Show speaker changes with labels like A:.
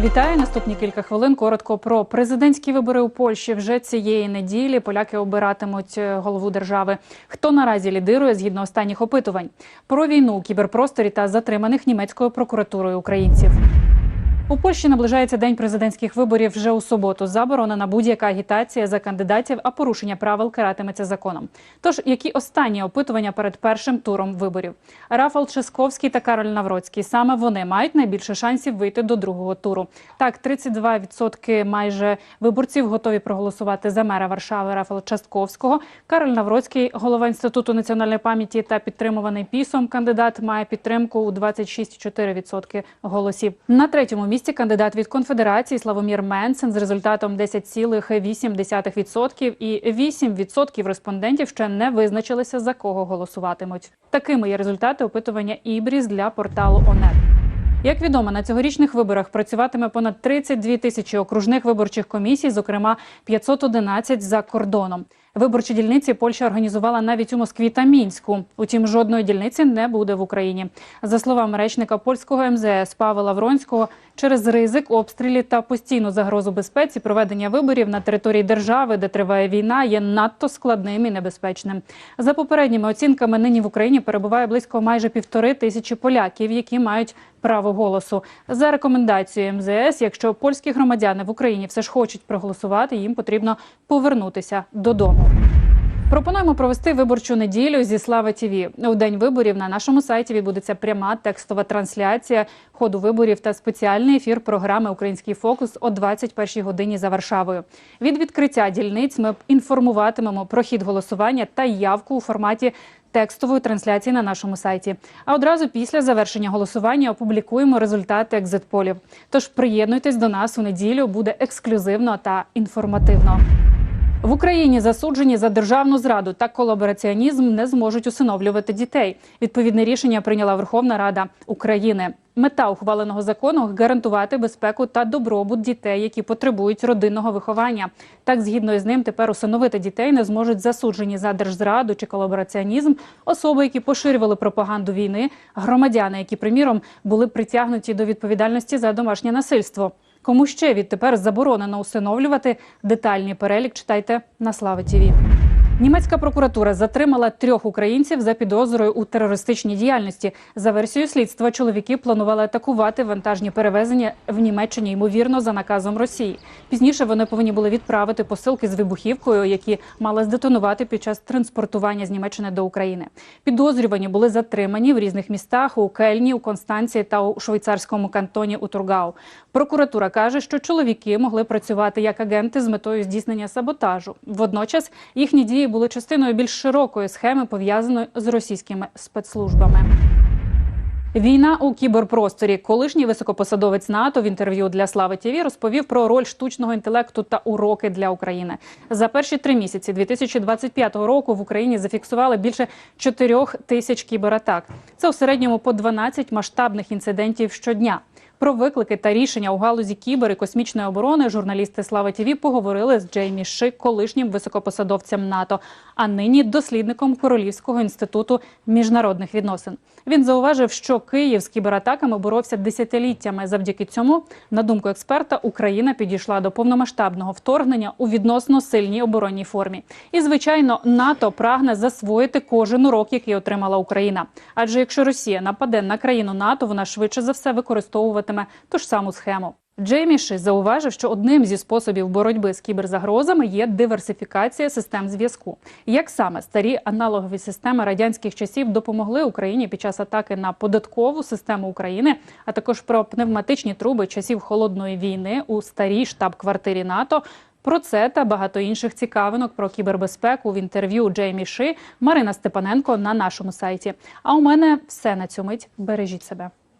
A: Вітаю наступні кілька хвилин. Коротко про президентські вибори у Польщі. Вже цієї неділі поляки обиратимуть е, голову держави. Хто наразі лідирує згідно останніх опитувань? Про війну у кіберпросторі та затриманих німецькою прокуратурою українців. У Польщі наближається день президентських виборів вже у суботу. Заборонена будь-яка агітація за кандидатів, а порушення правил каратиметься законом. Тож, які останні опитування перед першим туром виборів? Рафал Ческовський та Кароль Навроцький саме вони мають найбільше шансів вийти до другого туру. Так, 32% майже виборців готові проголосувати за мера Варшави Рафала Частковського. Кароль Навроцький, голова інституту національної пам'яті та підтримуваний пісом кандидат, має підтримку у 26,4% голосів. На третьому місці кандидат від конфедерації Славомір Менсен з результатом 10,8% і 8% респондентів ще не визначилися за кого голосуватимуть. Такими є результати опитування Ібріс для порталу ОНЕТ. Як відомо, на цьогорічних виборах працюватиме понад 32 тисячі окружних виборчих комісій, зокрема 511 за кордоном. Виборчі дільниці Польща організувала навіть у Москві та Мінську. Утім, жодної дільниці не буде в Україні. За словами речника польського МЗС Павла Вронського, через ризик, обстрілів та постійну загрозу безпеці проведення виборів на території держави, де триває війна, є надто складним і небезпечним. За попередніми оцінками, нині в Україні перебуває близько майже півтори тисячі поляків, які мають право голосу. За рекомендацією МЗС, якщо польські громадяни в Україні все ж хочуть проголосувати, їм потрібно повернутися додому. Пропонуємо провести виборчу неділю зі Слава ТІВІ. У день виборів на нашому сайті відбудеться пряма текстова трансляція ходу виборів та спеціальний ефір програми Український фокус о 21 годині за Варшавою. Від відкриття дільниць ми інформуватимемо про хід голосування та явку у форматі текстової трансляції на нашому сайті. А одразу після завершення голосування опублікуємо результати екзитполів. Тож приєднуйтесь до нас у неділю, буде ексклюзивно та інформативно. В Україні засуджені за державну зраду та колабораціонізм не зможуть усиновлювати дітей. Відповідне рішення прийняла Верховна Рада України. Мета ухваленого закону гарантувати безпеку та добробут дітей, які потребують родинного виховання. Так, згідно із ним, тепер усиновити дітей не зможуть засуджені за держзраду чи колабораціонізм, особи, які поширювали пропаганду війни, громадяни, які, приміром, були притягнуті до відповідальності за домашнє насильство. Кому ще відтепер заборонено усиновлювати детальний перелік? Читайте на Слава ТІВІ. Німецька прокуратура затримала трьох українців за підозрою у терористичній діяльності. За версією слідства, чоловіки планували атакувати вантажні перевезення в Німеччині, ймовірно, за наказом Росії. Пізніше вони повинні були відправити посилки з вибухівкою, які мали здетонувати під час транспортування з Німеччини до України. Підозрювані були затримані в різних містах у Кельні, у Констанції та у швейцарському кантоні у Тургау. Прокуратура каже, що чоловіки могли працювати як агенти з метою здійснення саботажу. Водночас їхні дії були частиною більш широкої схеми, пов'язаної з російськими спецслужбами. Війна у кіберпросторі. Колишній високопосадовець НАТО в інтерв'ю для Слави ТІВІ розповів про роль штучного інтелекту та уроки для України. За перші три місяці 2025 року в Україні зафіксували більше 4 тисяч кібератак. Це у середньому по 12 масштабних інцидентів щодня. Про виклики та рішення у галузі кібер і космічної оборони журналісти Слава ТІВІ поговорили з Джеймі Шик, колишнім високопосадовцем НАТО, а нині дослідником Королівського інституту міжнародних відносин. Він зауважив, що Київ з кібератаками боровся десятиліттями. Завдяки цьому, на думку експерта, Україна підійшла до повномасштабного вторгнення у відносно сильній оборонній формі. І, звичайно, НАТО прагне засвоїти кожен урок, який отримала Україна. Адже якщо Росія нападе на країну НАТО, вона швидше за все використовуватиме ту ж саму схему. Джеймі Ши зауважив, що одним зі способів боротьби з кіберзагрозами є диверсифікація систем зв'язку. Як саме старі аналогові системи радянських часів допомогли Україні під час атаки на податкову систему України, а також про пневматичні труби часів холодної війни у старій штаб-квартирі НАТО. Про це та багато інших цікавинок про кібербезпеку в інтерв'ю Джеймі Ши Марина Степаненко на нашому сайті. А у мене все на цю мить. Бережіть себе.